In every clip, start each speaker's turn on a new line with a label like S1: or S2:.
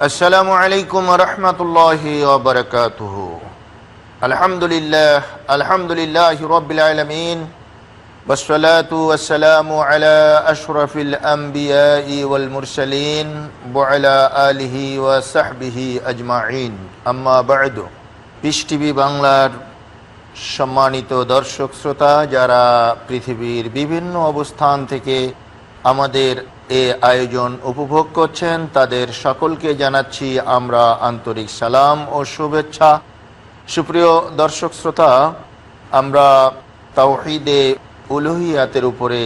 S1: السلام عليكم ورحمة الله وبركاته الحمد لله الحمد لله رب العالمين والصلاة والسلام على أشرف الأنبياء والمرسلين وعلى آله وصحبه أجمعين أما بعد piece TV বাংলার সম্মানিত দর্শক শ্রোতা যারা পৃথিবীর বিভিন্ন অবস্থান থেকে আমাদের এ আয়োজন উপভোগ করছেন তাদের সকলকে জানাচ্ছি আমরা আন্তরিক সালাম ও শুভেচ্ছা। সুপ্রিয় দর্শক শ্রোতা, আমরা তাওহিদে উলুহিয়াতের উপরে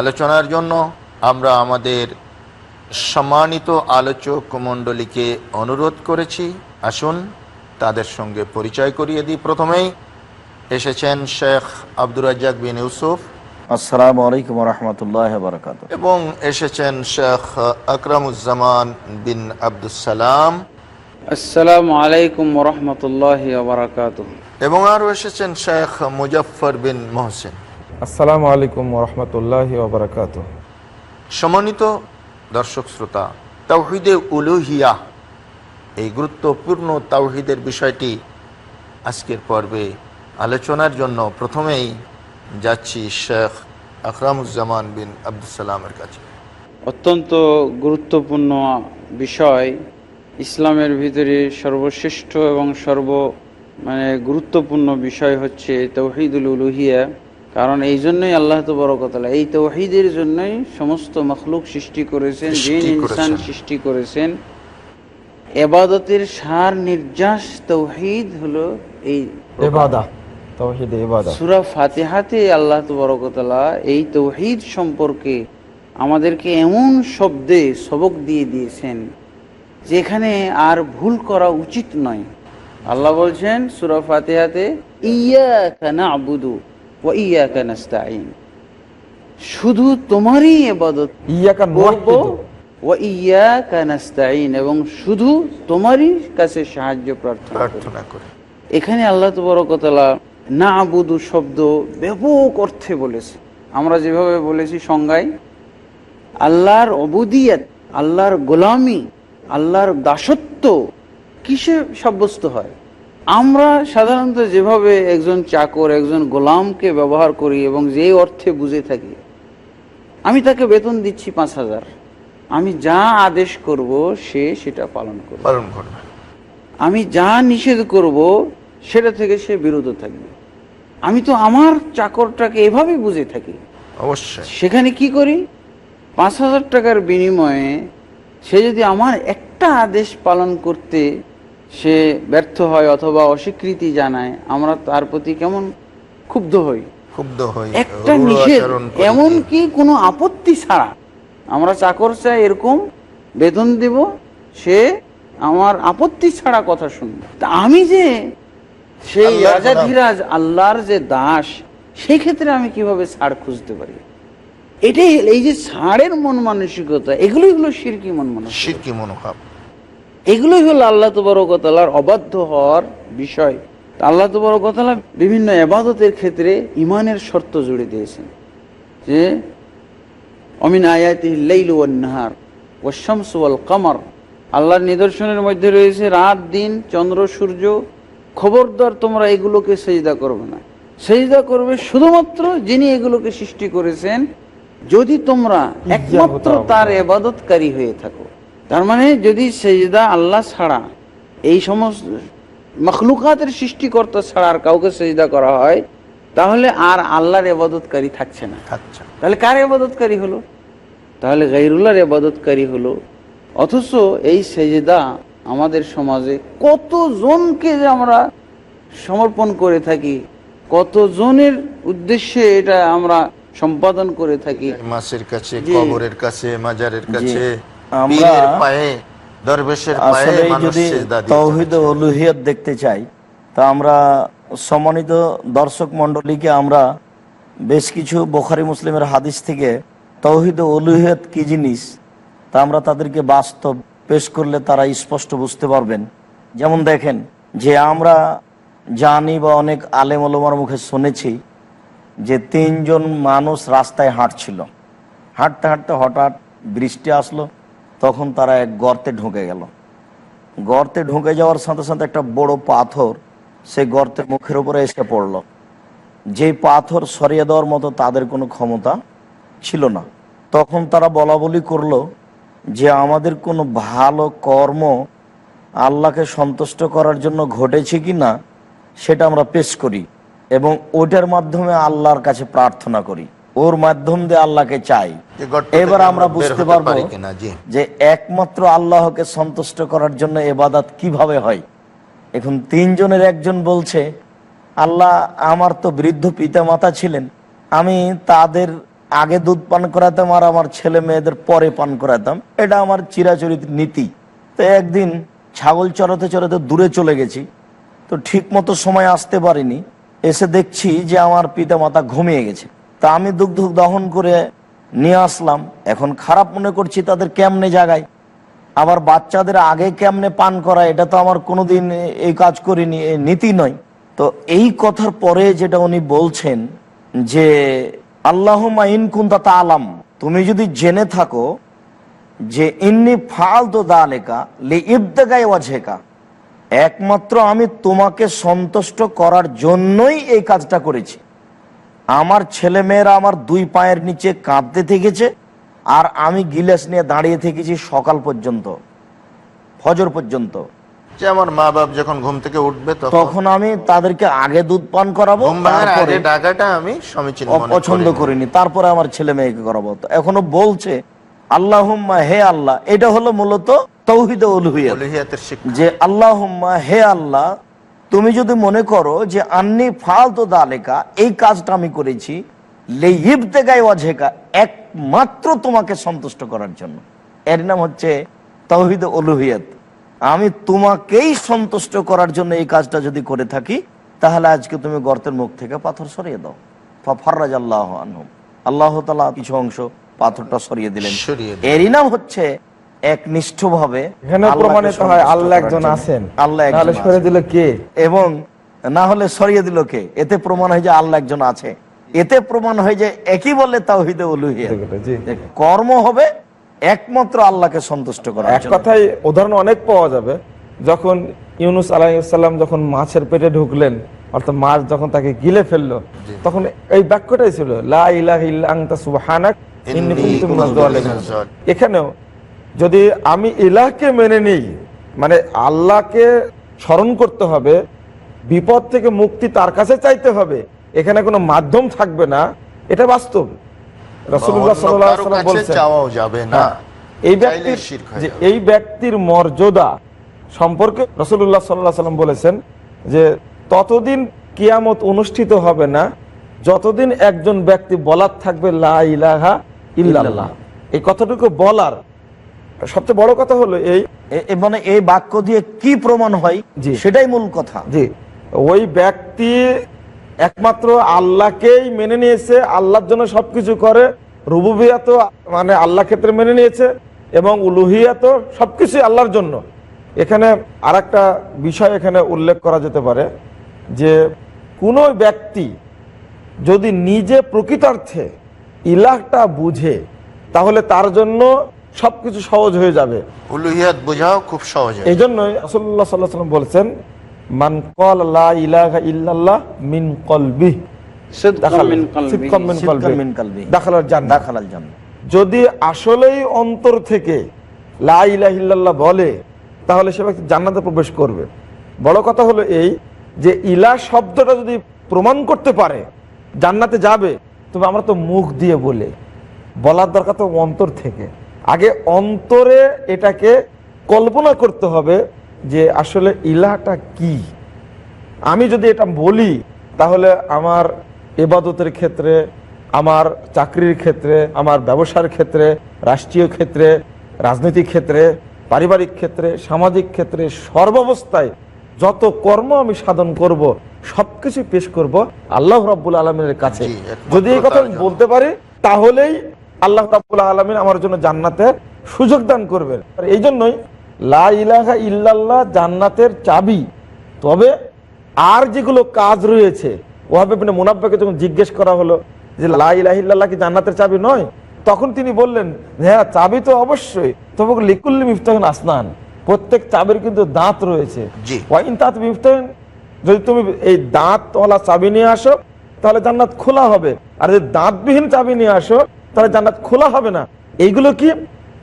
S1: আলোচনার জন্য আমরা আমাদের সম্মানিত আলোচক মণ্ডলীকে অনুরোধ করেছি। আসুন, তাদের সঙ্গে পরিচয় করিয়ে দিই। প্রথমেই এসেছেন শেখ আব্দুর রাজ্জাক বিন ইউসুফ।
S2: আসসালামু আলাইকুম রহমতুল্লাহ বারকাত
S1: এবং এসেছেন শেখ আকরামুজ্জামান বিন আব্দুসালাম
S3: আসসালামু আলাইকুম রহমতুল্লাহ বারাকাত
S1: এবং আরও এসেছেন শেখ মুজফর বিন মোহসেন।
S4: আসসালামু আলাইকুম রহমতুল্লাহ ওবরাকাত
S1: সম্মানিত দর্শক শ্রোতা তাওহিদে উলুহিয়া এই গুরুত্বপূর্ণ তাওহিদের বিষয়টি আজকের পর্বে আলোচনার জন্য প্রথমেই যাচ্ছি শেখ আকরামুজ্জামান বিন আব্দুসালামের কাছে।
S3: অত্যন্ত গুরুত্বপূর্ণ বিষয় ইসলামের ভিতরে সর্বশ্রেষ্ঠ এবং সর্ব মানে গুরুত্বপূর্ণ বিষয় হচ্ছে তৌহিদুল উলুহিয়া কারণ এই জন্যই আল্লাহ তো বড় কথা এই তৌহিদের জন্যই সমস্ত মখলুক সৃষ্টি করেছেন জিন ইনসান সৃষ্টি করেছেন। এবাদতের সার নির্যাস তৌহিদ হলো এই
S4: এবাদা তৌহিদ এবাদা
S3: সুরা ফাতিহাতে আল্লাহ এই তৌহিদ সম্পর্কে আমাদেরকে এমন শব্দে সবক দিয়ে দিয়েছেন যেখানে আর ভুল করা উচিত নয়। আল্লাহ বলছেন সুরা ফাতিহাতে ইয়া কানা আবুদু ও ইয়া কানাস্তাইন শুধু তোমারই এবাদত
S4: ইয়াকা
S3: করব ইয়া এবং শুধু তোমারই কাছে সাহায্য প্রার্থনা।
S1: প্রার্থনা করে।
S3: এখানে আল্লাহ তবরকতলা না আবুদু শব্দ ব্যাপক অর্থে বলেছে। আমরা যেভাবে বলেছি সংজ্ঞায় আল্লাহর অবুদিয়াত আল্লাহর গোলামি আল্লাহর দাসত্ব কিসে সাব্যস্ত হয়? আমরা সাধারণত যেভাবে একজন চাকর একজন গোলামকে ব্যবহার করি এবং যে অর্থে বুঝে থাকি আমি তাকে বেতন দিচ্ছি পাঁচ হাজার। আমি যা আদেশ করব সে সেটা পালন করবে।
S1: পালন করবে।
S3: আমি যা নিষেধ করব সেটা থেকে সে বিরত থাকবে। আমি তো আমার চাকরটাকে এভাবে বুঝে থাকি।
S1: অবশ্যই।
S3: সেখানে কি করি? পাঁচ হাজার টাকার বিনিময়ে সে যদি আমার একটা আদেশ পালন করতে সে ব্যর্থ হয় অথবা অস্বীকৃতি জানায় আমরা তার প্রতি কেমন ক্ষুব্ধ হই?
S1: ক্ষুব্ধ হই
S3: একটা নিষেধ। এমনকি কোনো আপত্তি ছাড়া? আমরা চাকর চাই এরকম বেতন দেব সে আমার আপত্তি ছাড়া কথা শুনবে। তা আমি যে সেই
S1: আল্লাহর
S3: রাজা ধীরাজ আল্লাহর যে দাস সেই ক্ষেত্রে আমি কীভাবে ছাড় খুঁজতে পারি? এটাই এই যে ছাড়ের মন মানসিকতা এগুলোই হলো সিরকি মন
S1: মনোভাব।
S3: এগুলোই হলো আল্লাহ তবরকতালার অবাধ্য হওয়ার বিষয়। আল্লাহ তবরকতালা বিভিন্ন এবাদতের ক্ষেত্রে ইমানের শর্ত জুড়ে দিয়েছেন। যে অমিন আয়াতিল্লাইল নাহার ওয়াশামস ওয়াল কামার আল্লাহর নিদর্শনের মধ্যে রয়েছে রাত দিন চন্দ্র সূর্য খবরদার তোমরা এগুলোকে সেজদা করবে না। সেজদা করবে শুধুমাত্র যিনি এগুলোকে সৃষ্টি করেছেন যদি তোমরা একমাত্র তার এবাদতকারী হয়ে থাকো। তার মানে যদি সেজদা আল্লাহ ছাড়া এই সমস্ত মখলুকাতের সৃষ্টিকর্তা ছাড়া আর কাউকে সেজদা করা হয় তাহলে আর আল্লাহর এবাদতকারী থাকছে না। তাহলে কার এবাদতকারী হলো? তাহলে গাইরুল্লাহর এবাদতকারী হলো। অথচ এই সেজদা আমাদের সমাজে কত জনকে যে আমরা সমর্পণ করে থাকি কত জনের উদ্দেশ্যে এটা আমরা সম্পাদন করে থাকি।
S1: মাসের কাছে। কবরের কাছে মাজারের কাছে
S2: আমরা
S1: পায়ে দরবেশের পায়ে
S2: যদি তৌহিদ ও দেখতে চাই তা আমরা সম্মানিত দর্শক মণ্ডলীকে আমরা বেশ কিছু বোখারি মুসলিমের হাদিস থেকে তৌহিদ কি জিনিস তা আমরা তাদেরকে বাস্তব পেশ করলে তারা স্পষ্ট বুঝতে পারবেন। যেমন দেখেন, যে আমরা জানি বা অনেক আলেম ওলমার মুখে শুনেছি যে তিনজন মানুষ রাস্তায় হাঁটছিল। হাঁটতে হাঁটতে হঠাৎ বৃষ্টি আসলো, তখন তারা এক গর্তে ঢুকে গেল। গর্তে ঢুকে যাওয়ার সাথে সাথে একটা বড় পাথর সেই গর্তের মুখের উপরে এসে পড়ল। যেই পাথর সরিয়ে দেওয়ার মতো তাদের কোনো ক্ষমতা ছিল না। তখন তারা বলা বলি করল যে আমাদের কোনো ভালো কর্ম আল্লাহকে সন্তুষ্ট করার জন্য ঘটেছে কি না সেটা আমরা পেশ করি এবং ওটার মাধ্যমে আল্লাহর কাছে প্রার্থনা করি। ওর মাধ্যম দিয়ে আল্লাহকে চাই। এবার আমরা বুঝতে পারব। যে একমাত্র আল্লাহকে সন্তুষ্ট করার জন্য এবাদাত কীভাবে হয়? এখন তিনজনের একজন বলছে আল্লাহ আমার তো বৃদ্ধ পিতা মাতা ছিলেন। আমি তাদের আগে দুধ পান করাতাম আর আমার ছেলে মেয়েদের পরে পান করাতাম। এটা আমার চিরাচরিত নীতি। তো একদিন ছাগল চড়াতে চড়াতে দূরে চলে গেছি। তো ঠিক মতো সময় আসতে পারিনি। এসে দেখছি যে আমার পিতা মাতা ঘুমিয়ে গেছে। তা আমি দুগ্ধ দহন করে নিয়ে আসলাম। এখন খারাপ মনে করছি তাদের কেমনে জাগায়। আবার বাচ্চাদের আগে কেমনে পান করা এটা তো আমার কোনোদিন এই কাজ করিনি নীতি নয়। তো এই কথার পরে যেটা উনি বলছেন যে আল্লাহ ইন কুন্তা তালাম তুমি যদি জেনে থাকো যে ইন্নি ফাল তো দালেকা লি ইবদাগাই ওয়াজেকা একমাত্র আমি তোমাকে সন্তুষ্ট করার জন্যই এই কাজটা করেছি। আমার ছেলে মেয়েরা আমার দুই পায়ের নিচে কাঁদতে থেকেছে আর আমি গিলাস নিয়ে দাঁড়িয়ে থেকেছি সকাল পর্যন্ত, ফজর পর্যন্ত।
S1: যে আমার মা বাপ যখন ঘুম থেকে উঠবে তখন
S2: আমি তাদেরকে আগে দুধ পান করাবো
S1: আগে ডাকাটা আমি সমীচীন
S2: অপছন্দ
S1: করিনি।
S2: তারপরে আমার ছেলে মেয়েকে করাবো। এখনও বলছে আল্লাহ হে আল্লাহ এটা হলো মূলত তৌহিদ
S1: উলুহিয়াতের শিক্ষা।
S2: যে হে আল্লাহ তুমি যদি মনে করো যে আন্নি ফালতু দালেকা এই কাজটা আমি করেছি অঝেকা একমাত্র তোমাকে সন্তুষ্ট করার জন্য। এর নাম হচ্ছে তৌহিদ অলুহিয়ত আমি তোমাকেই সন্তুষ্ট করার জন্য এই কাজটা যদি করে থাকি তাহলে আজকে তুমি গর্তের মুখ থেকে পাথর সরিয়ে দাও। ফার্রাজ আল্লাহ আনহুম। আল্লাহ তালা কিছু অংশ পাথরটা সরিয়ে দিলেন। এরই নাম হচ্ছে একনিষ্ঠ ভাবে
S4: প্রমাণিত হয় আল্লাহ একজন আছেন।
S2: আল্লাহ একজন
S4: তাহলে দিল কে?
S2: এবং না হলে সরিয়ে দিল কে? এতে প্রমাণ হয় যে আল্লাহ একজন আছে। এতে প্রমাণ হয় যে একই বলে তাওহিদে উলুহিয়া।
S4: জি।
S2: যে কর্ম হবে একমাত্র আল্লাহকে সন্তুষ্ট করা
S4: এক কথায় উদাহরণ অনেক পাওয়া যাবে। যখন ইউনুস আলাইসাল্লাম যখন মাছের পেটে ঢুকলেন অর্থাৎ মাছ যখন তাকে গিলে ফেলল তখন এই বাক্যটাই ছিল লা ইলাহা ইল্লা আনতা সুবহানাক ইন্নী কুনতু এখানেও যদি আমি ইলাহকে মেনে নিই মানে আল্লাহকে স্মরণ করতে হবে বিপদ থেকে মুক্তি তার কাছে চাইতে হবে এখানে কোনো মাধ্যম থাকবে না এটা বাস্তব।
S1: চাওয়াও যাবে না।
S4: হ্যাঁ, এই ব্যক্তির যে এই ব্যক্তির মর্যাদা সম্পর্কে সাল্লাম বলেছেন যে ততদিন কিয়ামত অনুষ্ঠিত হবে না যতদিন একজন ব্যক্তি বলার থাকবে লা ইলাহা ইল্লাল্লাহ। এই কথাটুকু বলার সবচেয়ে বড় কথা হলো এই
S2: মানে এই বাক্য দিয়ে কি প্রমাণ হয়। সেটাই মূল কথা।
S4: জি ওই ব্যক্তি একমাত্র আল্লাহকেই মেনে নিয়েছে আল্লাহর জন্য সবকিছু করে রুবুবিয়া তো মানে আল্লাহ ক্ষেত্রে মেনে নিয়েছে এবং উলুহিয়া তো সবকিছু আল্লাহর জন্য। এখানে আর বিষয় এখানে উল্লেখ করা যেতে পারে যে কোনো ব্যক্তি যদি নিজে প্রকৃতার্থে ইলাহটা বুঝে তাহলে তার জন্য সবকিছু সহজ হয়ে যাবে।
S1: উলুহিয়াত বোঝাও খুব সহজ
S4: এই জন্যই রসল্লাহ সাল্লাহ সাল্লাম বলছেন মান কল লা ইলাহা ইল্লাল্লাহ মিন কলবি।
S3: মিন
S4: মিন।
S2: মিন
S4: যদি আসলেই অন্তর থেকে লা ইলাহা ইল্লাল্লাহ বলে তাহলে সে ব্যক্তি জান্নাতে প্রবেশ করবে। বড় কথা হলো এই যে ইলা শব্দটা যদি প্রমাণ করতে পারে জান্নাতে যাবে তবে আমরা তো মুখ দিয়ে বলে। বলার দরকার তো অন্তর থেকে। আগে অন্তরে এটাকে কল্পনা করতে হবে যে আসলে ইলাহটা কি? আমি যদি এটা বলি তাহলে আমার এবাদতের ক্ষেত্রে আমার চাকরির ক্ষেত্রে আমার ব্যবসার ক্ষেত্রে রাষ্ট্রীয় ক্ষেত্রে রাজনৈতিক ক্ষেত্রে পারিবারিক ক্ষেত্রে সামাজিক ক্ষেত্রে সর্বাবস্থায় যত কর্ম আমি সাধন করব সবকিছু পেশ করব আল্লাহ রাব্বুল আলমিনের কাছে। যদি এই কথা আমি বলতে পারি তাহলেই আল্লাহ রাব্বুল আলমিন আমার জন্য জান্নাতের সুযোগ দান করবেন। আর এই জন্যই লা ইলাহা ইল্লাল্লাহ জান্নাতের চাবি। তবে আর যেগুলো কাজ রয়েছে ওহাবে বিন মুনাব্বাকে যখন জিজ্ঞেস করা হলো যে লা ইলাহা ইল্লাল্লাহ কি জান্নাতের চাবি নয় তখন তিনি বললেন হ্যাঁ চাবি তো অবশ্যই। তবে লিকুল্লি মিফতাহুন আসনান। প্রত্যেক চাবির কিন্তু দাঁত রয়েছে। ওয়াইন তাত মিফতাহিন যদি তুমি এই দাঁতওয়ালা চাবি নিয়ে আসো তাহলে জান্নাত খোলা হবে। আর যদি দাঁতবিহীন চাবি নিয়ে আসো তাহলে জান্নাত খোলা হবে না। এইগুলো কি?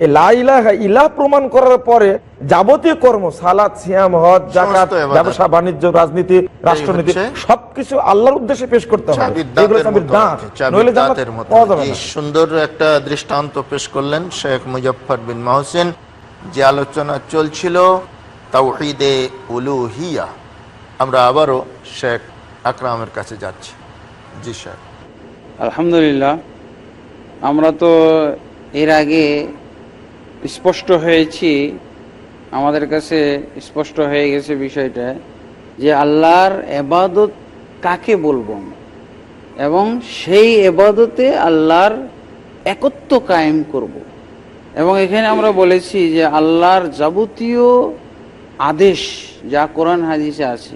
S4: এই লা ইলাহা ইলাহ প্রমাণ করার পরে যাবতীয় কর্ম সালাত সিয়াম হজ জাকাত ব্যবসা বাণিজ্য রাজনীতি রাষ্ট্রনীতি সবকিছু আল্লাহর উদ্দেশ্যে পেশ করতে হবে। এগুলো চাবির দাঁত
S1: আর কি, চাবির
S4: নইলে জান্নাত পাওয়া যাবে না।
S1: সুন্দর একটা দৃষ্টান্ত পেশ করলেন শেখ মুজফর বিন মাহসিন। যে আলোচনা চলছিল তাওহিদে উলুহিয়া। আমরা আবারও শেখ আকরামের কাছে যাচ্ছি। জি শেখ।
S3: আলহামদুলিল্লাহ আমরা তো এর আগে স্পষ্ট হয়েছি আমাদের কাছে স্পষ্ট হয়ে গেছে বিষয়টা যে আল্লাহর এবাদত কাকে বলব এবং সেই এবাদতে আল্লাহর একত্ব কায়েম করব। এবং এখানে আমরা বলেছি যে আল্লাহর যাবতীয় আদেশ যা কোরআন হাদিসে আছে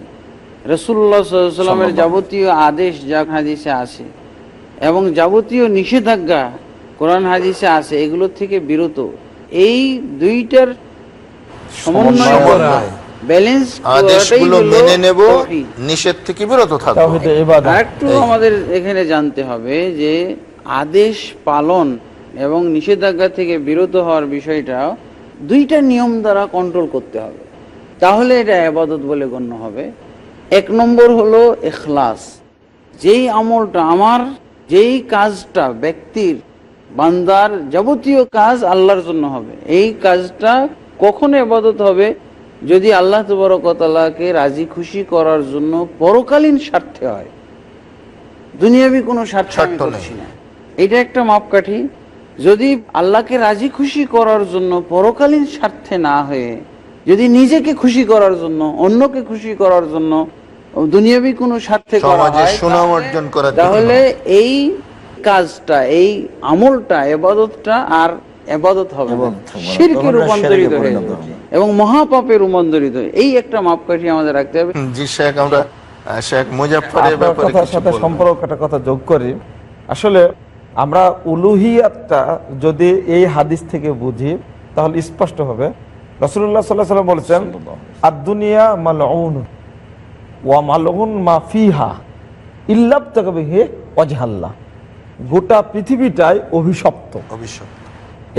S3: রসুল্লাহ সাল্লামের যাবতীয় আদেশ যা হাদিসে আছে এবং যাবতীয় নিষেধাজ্ঞা কোরআন হাদিসে আছে এগুলো থেকে বিরত। এই দুইটার সমন্বয় করা। ব্যালেন্স
S1: আদেশগুলো মেনে নেব নিষেধ থেকে বিরত থাকব।
S3: আরেকটু আমাদের এখানে জানতে হবে যে আদেশ পালন এবং নিষেধাজ্ঞা থেকে বিরত হওয়ার বিষয়টা দুইটা নিয়ম দ্বারা কন্ট্রোল করতে হবে। তাহলে এটা আবাদত বলে গণ্য হবে। এক নম্বর হলো এখলাস। যেই আমলটা আমার যেই কাজটা ব্যক্তির বান্দার যাবতীয় কাজ আল্লাহর জন্য হবে এই কাজটা কখন আবাদত হবে যদি আল্লাহ তবরকতালাকে রাজি খুশি করার জন্য পরকালীন স্বার্থে হয় দুনিয়াবি কোনো স্বার্থ। করছি না এটা একটা মাপকাঠি যদি আল্লাহকে রাজি খুশি করার জন্য পরকালীন স্বার্থে না হয়ে যদি নিজেকে খুশি করার জন্য অন্যকে খুশি করার জন্য দুনিয়াবি কোনো স্বার্থে করা হয়। তাহলে এই কাজটা এই আমলটা এবাদতটা আর এবাদত হবে। শিরকে রূপান্তরিত হয়ে যাবে। এবং মহাপাপে রূপান্তরিত হয় এই একটা মাপকাঠি আমাদের রাখতে হবে।
S1: জি শেখ আমরা শেখ ব্যাপারে
S4: কথার সাথে
S1: বলব।
S4: সম্পর্ক একটা কথা যোগ করি। আসলে আমরা উলুহিয়াতটা যদি এই হাদিস থেকে বুঝি তাহলে স্পষ্ট হবে। রসুল্লাহ সাল্লাহ সাল্লাম বলেছেন আর দুনিয়া মালউন ওয়া মালউন মা ফিহা ইল্লাব গোটা পৃথিবীটাই অভিশপ্ত।
S1: অভিশপ্ত।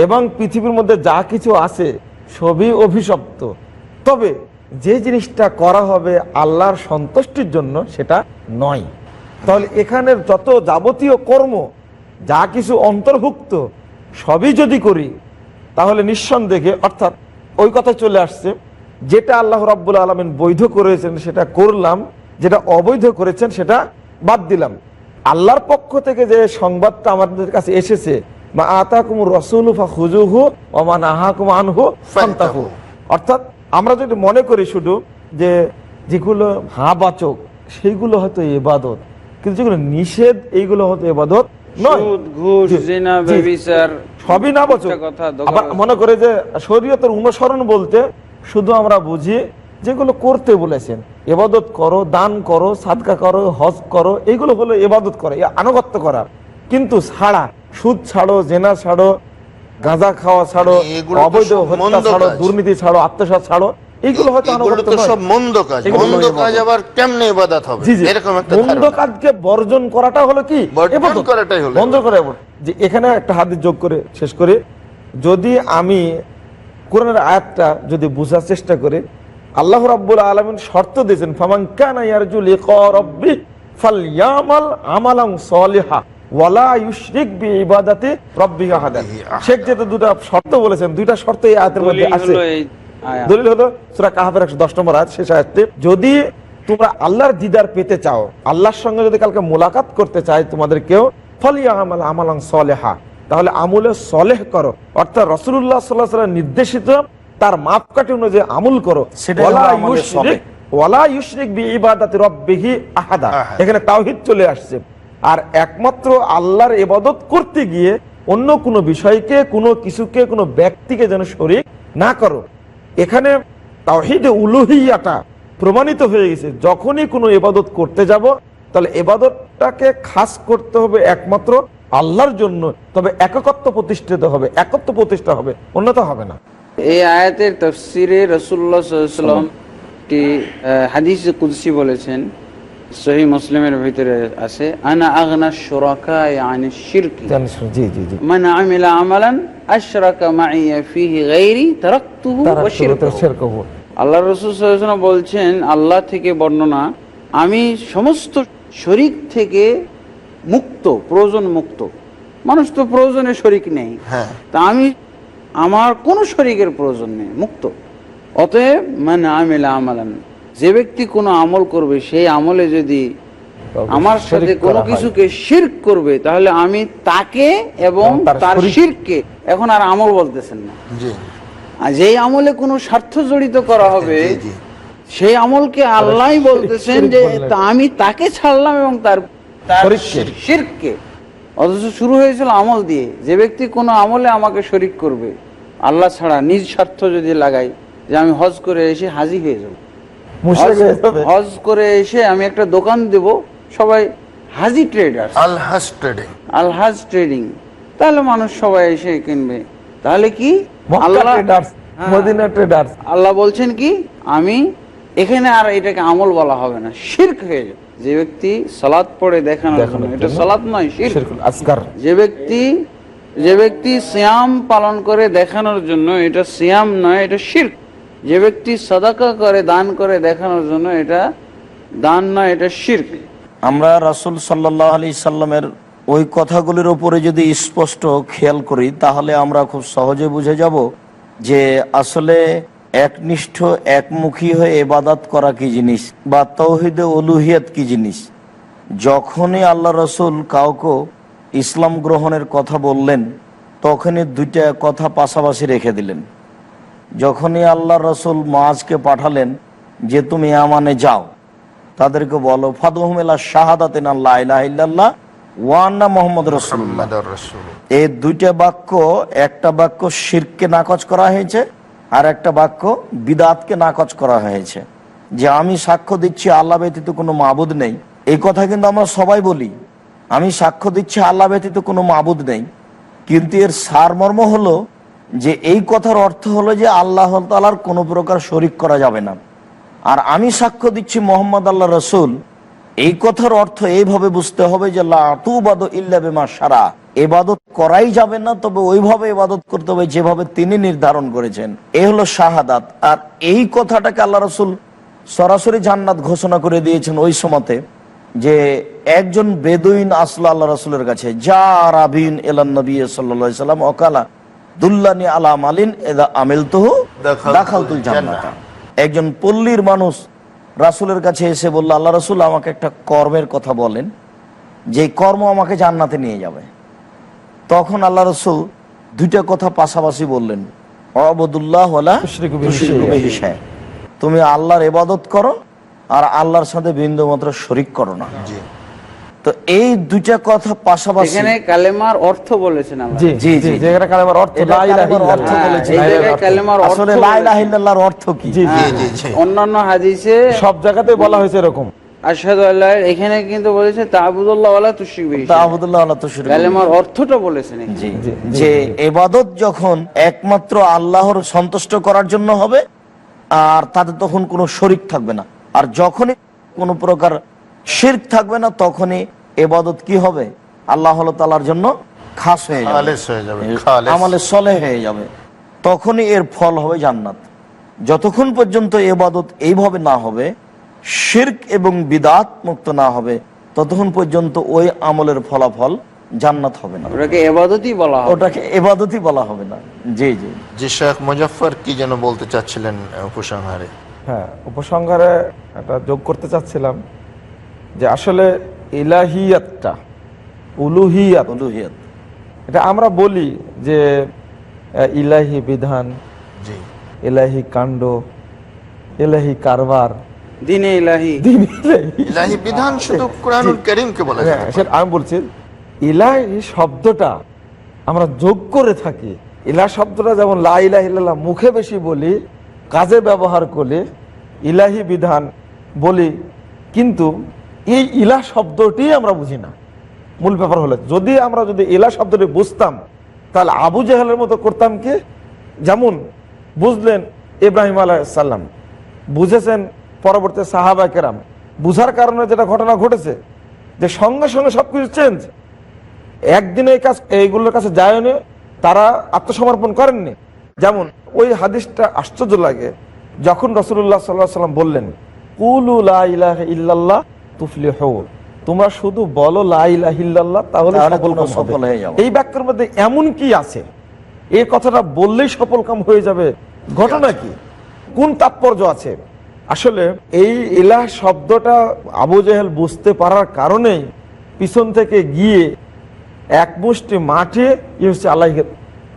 S4: এবং পৃথিবীর মধ্যে যা কিছু আছে সবই অভিশপ্ত। তবে যে জিনিসটা করা হবে আল্লাহর সন্তুষ্টির জন্য সেটা নয়। তাহলে এখানের যত যাবতীয় কর্ম যা কিছু অন্তর্ভুক্ত সবই যদি করি তাহলে নিঃসন্দেহে অর্থাৎ ওই কথা চলে আসছে যেটা আল্লাহ রাব্বুল আলমিন বৈধ করেছেন সেটা করলাম যেটা অবৈধ করেছেন সেটা বাদ দিলাম। আল্লাহর পক্ষ থেকে যে সংবাদটা আমাদের কাছে এসেছে মা আতাকুম রসুল আনহু ফান্তাহু। অর্থাৎ আমরা যদি মনে করি শুধু যে যেগুলো হাবাচক সেইগুলো হয়তো এবাদত কিন্তু যেগুলো নিষেধ এইগুলো হয়তো এবাদত সবই না বচক আবার মনে করে যে শরীয়তের অনুসরণ বলতে শুধু আমরা বুঝি যেগুলো করতে বলেছেন। এবাদত করো দান করো সাদকা করো হজ করো এগুলো হলো এবাদত করে আনুগত্য করা। কিন্তু ছাড়া সুদ ছাড়ো জেনা ছাড়ো গাঁজা খাওয়া ছাড়ো
S1: মানে
S4: অবৈধ হত্যা ছাড়ো দুর্নীতি ছাড়ো আত্মসাৎ ছাড়ো এইগুলো হয়তো
S1: এগুলো
S4: আনুগত্য
S1: তো
S4: নয়।
S1: সব মন্দ কাজ। মন্দ কাজ আবার কেমনে ইবাদত হবে?
S4: জি জি।
S1: এরকম একটা
S4: মন্দ কাজকে বর্জন করাটা হলো কি?
S1: বর্জন করাটাই হলো
S4: বন্ধ করে যে এখানে একটা হাদিস যোগ করে শেষ করে। যদি আমি কোরআনের আয়াতটা যদি বোঝার চেষ্টা করি আল্লাহ রাব্বুল আলামিন শর্ত দিয়েছেন ফামান কানা ইয়ারজু লিকা রাব্বি ফালইয়ামাল আমালান সলিহা ওয়ালা ইউশরিক বিইবাদাতি রাব্বিহি আহাদা শেখ যেটা দুটো শর্ত বলেছেন দুইটা শর্ত এই আয়াতের মধ্যে আছে।
S3: হলো এই আয়াত।
S4: দলিল হলো সূরা কাহাফের 110 নম্বর আয়াত শেষ আয়াতে যদি তোমরা আল্লাহর দিদার পেতে চাও আল্লাহর সঙ্গে যদি কালকে মোলাকাত করতে চাই তোমাদের কেউ ফলিয়া আমাল আমালাং সলেহা। তাহলে আমলে সলেহ করো। অর্থাৎ রসুল্লাহ সাল্লাহ সাল্লাম নির্দেশিত তার মাপকাঠি অনুযায়ী আমল করো। ওয়ালা ইউশরিক- আহাদা। এখানে তাওহীদ চলে আসছে। আর একমাত্র আল্লাহর ইবাদত করতে গিয়ে অন্য কোনো বিষয়কে কোনো কিছুকে কোনো ব্যক্তিকে যেন শরীক না করো। এখানে তাওহীদে উলুহিয়াটা প্রমাণিত হয়ে গেছে। যখনই কোনো ইবাদত করতে যাব তাহলে এবাদতটাকে খাস করতে হবে একমাত্র আল্লাহর জন্য। তবে এককত্ব প্রতিষ্ঠিত হবে একত্ব প্রতিষ্ঠা হবে অন্যতা হবে না।
S3: এই আয়াতের তফসিরে রসুল্লাহ সাল্লাম একটি হাদিস কুদসি বলেছেন সহি মুসলিমের ভিতরে আছে আনা আগনা সুরাকা আনি শিরকি।
S4: জানিস জি জি জি।
S3: মান আমিলা আমালান আশরাকা মাইয়া ফিহি গায়রি তারাকতুহু ওয়া শিরকাহু। আল্লাহ রসুল সাল্লাল্লাহু বলছেন আল্লাহ থেকে বর্ণনা আমি সমস্ত শরিক থেকে মুক্ত প্রয়োজন মুক্ত। মানুষ তো প্রয়োজনে শরিক নেই।
S1: হ্যাঁ।
S3: তা আমি আমার কোনো শরিকের প্রয়োজন নেই মুক্ত। অতএব মানে আমেলা আমালান যে ব্যক্তি কোনো আমল করবে সেই আমলে যদি আমার সাথে
S4: শরিক
S3: কোনো কিছুকে শিরক করবে তাহলে আমি তাকে এবং
S4: তার শিরকে
S3: এখন আর আমল বলতেছেন না। যেই আমলে কোনো স্বার্থ জড়িত করা হবে। সেই আমলকে আল্লাহ বলতেছেন যে আমি তাকে ছাড়লাম এবং তার।
S4: শিরককে।
S3: অথচ শুরু হয়েছিল আমল দিয়ে। যে ব্যক্তি কোনো আমলে আমাকে শরিক করবে আল্লাহ ছাড়া নিজ স্বার্থ যদি লাগাই যে আমি হজ করে এসে হাজি হয়ে যাব। হজ করে এসে আমি একটা দোকান দেব সবাই Haji trader
S1: Alhaj trading
S3: Alhaj trading তাহলে মানুষ সবাই এসে কিনবে। তাহলে কি? আল্লাহ হ্যাঁ।
S4: মদিনা ট্রেডার্স
S3: আল্লাহ বলছেন কি? আমি এখানে আর এটাকে আমল বলা হবে না শির্ক হয়ে যাবে যে ব্যক্তি সালাত পড়ে জন্য এটা। সালাত নয়
S4: আসগার
S3: যে ব্যক্তি যে ব্যক্তি সিয়াম পালন করে দেখানোর জন্য এটা সিয়াম নয় এটা শির্ক। যে ব্যক্তি সাদাকা করে দান করে দেখানোর জন্য এটা দান নয় এটা শির্ক।
S2: আমরা রাসুল সাল্লাহ আলি সাল্লামের ওই কথাগুলির উপরে যদি স্পষ্ট খেয়াল করি তাহলে আমরা খুব সহজে বুঝে যাব যে আসলে একনিষ্ঠ একমুখী হয়ে এবাদাত করা কি জিনিস বা তৌহিদে অলুহিয়াত কি জিনিস? যখনই আল্লাহ রসুল কাউকে ইসলাম গ্রহণের কথা বললেন তখনই দুইটা কথা পাশাপাশি রেখে দিলেন। যখনই আল্লাহ রসুল মাজকে পাঠালেন যে তুমি আমানে যাও। তাদেরকে বলো ফাদুহমেলা শাহাদাতেন আল্লাহ ইল্লাল্লাহ ওয়ান্না মোহাম্মদ রসুল্লাহ এই দুইটা বাক্য একটা বাক্য শিরকে নাকচ করা হয়েছে আর একটা বাক্য, বিদাতকে নাকচ করা হয়েছে। যে আমি সাক্ষ্য দিচ্ছি, আল্লাহ ব্যতীত কোনো মাবুদ নেই। এই কথা কিন্তু আমরা সবাই বলি, আমি সাক্ষ্য দিচ্ছি, আল্লাহ ব্যতীত কোনো মাবুদ নেই। কিন্তু এর সারমর্ম হলো যে এই কথার অর্থ হলো যে আল্লাহ তালার কোনো প্রকার শরিক করা যাবে না। আর আমি সাক্ষ্য দিচ্ছি মোহাম্মদ আল্লাহ রসুল, এই কথার অর্থ এইভাবে বুঝতে হবে যে লাতুবাদ ইল্লা বিমা সারা এবাদত করাই যাবে না তবে ওইভাবে ইবাদত করতে হবে যেভাবে তিনি নির্ধারণ করেছেন। এই হলো শাহাদাত। আর এই কথাটাকে আল্লাহ রসুল সরাসরি জান্নাত ঘোষণা করে দিয়েছেন ওই সময়তে যে একজন বেদুইন আসলো আল্লাহ রসুলের কাছে যা রাবিন এলান নবী সাল্লা সাল্লাম অকালা দুল্লানি আলা মালিন এদা আমিল তহু
S1: দাখালতুল
S2: দাখালতুল একজন পল্লীর মানুষ রাসুলের কাছে এসে বলল আল্লাহ রসুল আমাকে একটা কর্মের কথা বলেন যে কর্ম আমাকে জান্নাতে নিয়ে যাবে। তখন আল্লাহ রসুল দুইটা কথা পাশাপাশি বললেন অবদুল্লাহ। তুমি আল্লাহর এবাদত করো আর আল্লাহর সাথে বিন্দু মাত্র শরিক করো না। তো এই দুইটা কথা পাশাপাশি
S3: এখানে কালেমার অর্থ বলেছেন আল্লাহ।
S4: জি
S2: জি,
S4: জি
S2: জি।
S4: জি যেখানে কালেমার অর্থ লা ইলাহা
S2: অর্থ
S4: ইল্লাল্লাহ।
S3: এই জায়গায় কালেমার অর্থ
S2: আসলে লা ইলাহা ইল্লাল্লাহর অর্থ কি?
S4: জি জি
S1: জি জি।
S3: অন্যান্য হাদিসে
S4: সব জায়গাতে বলা হয়েছে এরকম।
S3: আশহাদু আল্লাহ এখানে কিন্তু বলেছে তাবুদুল্লাহ ওয়ালা তুশরিক বিহি
S2: তা আবুদুল্লাহ আল্লাহ
S3: কালেমার অর্থটা বলেছেন
S2: জি যে এবাদত যখন একমাত্র আল্লাহর সন্তুষ্ট করার জন্য হবে আর তাতে তখন কোনো শরিক থাকবে না। আর যখনই কোনো প্রকার শির্ক থাকবে না তখনই এবাদত কি হবে? আল্লাহ তালার জন্য খাস হয়ে যাবে।
S1: খালেস হয়ে যাবে খালেস।
S2: আমলে সলে হয়ে যাবে। তখনই এর ফল হবে জান্নাত। যতক্ষণ পর্যন্ত এবাদত এইভাবে না হবে শির্ক এবং বিদাত মুক্ত না হবে ততক্ষণ পর্যন্ত ওই আমলের ফলাফল জান্নাত হবে না।
S3: ওটাকে এবাদতই বলা হয়
S2: ওটাকে এবাদতই বলা হবে না। জি জি।
S1: জি শেখ মুজফর কি যেন বলতে চাচ্ছিলেন উপসংহারে?
S4: হ্যাঁ উপসংহারে একটা যোগ করতে চাচ্ছিলাম যে আসলে ইলাহিয়াতটা উলুহিয়াত
S2: উলুহিয়াত।
S4: এটা আমরা বলি যে ইলাহি বিধান
S1: জি।
S4: ইলাহি কাণ্ড ইলাহি কারবার
S3: দিনে ইলাহি।
S4: দিন ইলাহি।
S1: বিধান শুধু কোরআনুল করিমকে বলা
S4: হ্যাঁ,
S1: যায়
S4: সেটা আমি বলছি ইলাহি শব্দটা আমরা যোগ করে থাকি। ইলা শব্দটা যেমন লা ইলাহ ইল্লাল্লাহ মুখে বেশি বলি কাজে ব্যবহার করে ইলাহি বিধান বলি কিন্তু এই ইলা শব্দটি আমরা বুঝি না। মূল ব্যাপার হলো যদি আমরা যদি ইলা শব্দটি বুঝতাম তাহলে আবু জাহালের মতো করতাম কি? যেমন বুঝলেন ইব্রাহিম আলাইসাল্লাম বুঝেছেন পরবর্তী সাহাবা কেরাম বুঝার কারণে যেটা ঘটনা ঘটেছে যে সঙ্গে সঙ্গে সবকিছু চেঞ্জ একদিনে এই কাজ এইগুলোর কাছে যায়নি তারা আত্মসমর্পণ করেননি। যেমন ওই হাদিসটা আশ্চর্য লাগে যখন রসুল্লাহ সাল্লাহ সাল্লাম বললেন কুলু লাহ ইল্লাল্লাহ তুফলি তোমরা শুধু বলো লাহ ইল্লাল্লাহ তাহলে
S2: তাহলে
S4: সফল
S2: হয়ে যাবে।
S4: এই বাক্যের মধ্যে এমন কি আছে? এই কথাটা বললেই সফল কাম হয়ে যাবে। ঘটনা কি? কোন তাৎপর্য আছে? আসলে এই ইলাহ শব্দটা আবু জেহেল বুঝতে পারার কারণেই পিছন থেকে গিয়ে এক মুষ্টি মাঠে ই হচ্ছে আল্লাহ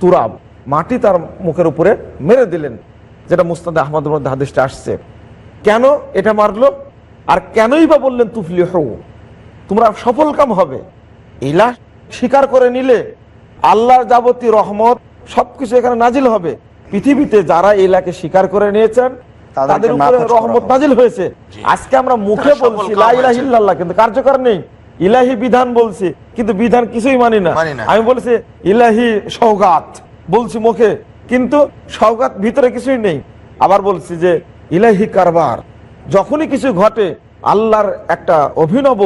S4: তুরাব, মাটি তার মুখের উপরে মেরে দিলেন, যেটা মুস্তাদ আহমদের মধ্যে হাদিসটা আসছে। কেন এটা মারলো? আর কেনই বা বললেন তুফলি হও তোমরা সফল কাম হবে। ইলাহ স্বীকার করে নিলে আল্লাহর যাবতীয় রহমত সবকিছু এখানে নাজিল হবে। পৃথিবীতে যারা ইলাকে স্বীকার করে নিয়েছেন তাদের উপরে রহমত নাজিল হয়েছে। আজকে আমরা মুখে বলছি
S1: কাম
S4: লা ইলাহা
S1: হয়েছে।
S4: ইল্লাল্লাহ কিন্তু কার্যকর নেই। ইলাহি বিধান বলছি কিন্তু বিধান কিছুই মানি না।
S1: মানি না।
S4: আমি বলছি ইলাহি সৌগাত বলছি মুখে। কিন্তু সৌগাত ভিতরে কিছুই নেই। আবার বলছি যে ইলাহি কারবার যখনই কিছু ঘটে আল্লাহর একটা অভিনব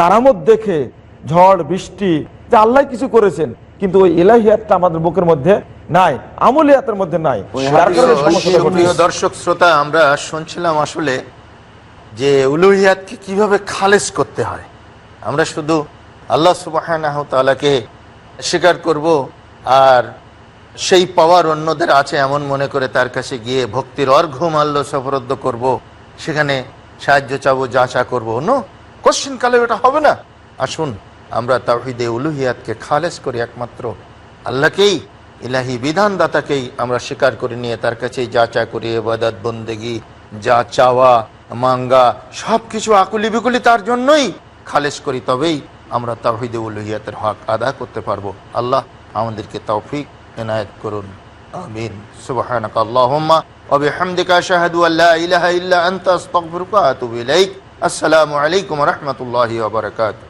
S4: কারামত দেখে ঝড় বৃষ্টি যে আল্লাহ কিছু করেছেন কিন্তু ওই ইলাহিয়াতটা আমাদের বুকের মধ্যে নাই আমলিয়াতের মধ্যে নাই।
S1: দর্শক শ্রোতা আমরা শুনছিলাম আসলে যে উলুহিয়াতকে কীভাবে খালেজ করতে হয়। আমরা শুধু আল্লাহ সুবাহকে স্বীকার করব আর সেই পাওয়ার অন্যদের আছে এমন মনে করে তার কাছে গিয়ে ভক্তির অর্ঘ মাল্য সফরদ্ধ করব সেখানে সাহায্য চাবো যাচা করব। নো কোশ্চিন কালে ওটা হবে না। আসুন আমরা তাহিদে উলুহিয়াতকে খালেজ করি একমাত্র আল্লাহকেই। ইলাহি বিধানদাতাকেই আমরা স্বীকার করে নিয়ে তার কাছেই যাচা করি এবাদত বন্দেগি, যা চাওয়া, মাঙ্গা সব কিছু আকুলি বিকুলি তার জন্যই খালেজ করি, তবেই আমরা তাহিদে উলহিয়াতের হক আদা করতে পারব। আল্লাহ আমাদেরকে তৌফিক এনায়েত করুন। আমিন। সুবহানাক আল্লাহুম্মা আশহাদু আল্লা ইলাহা ইল্লা আনতা আস্তাগফিরুকা ওয়া আতুবু ইলাইক। আসসালামু আলাইকুম ওয়া রাহমাতুল্লাহি ওয়া বারাকাতুহু।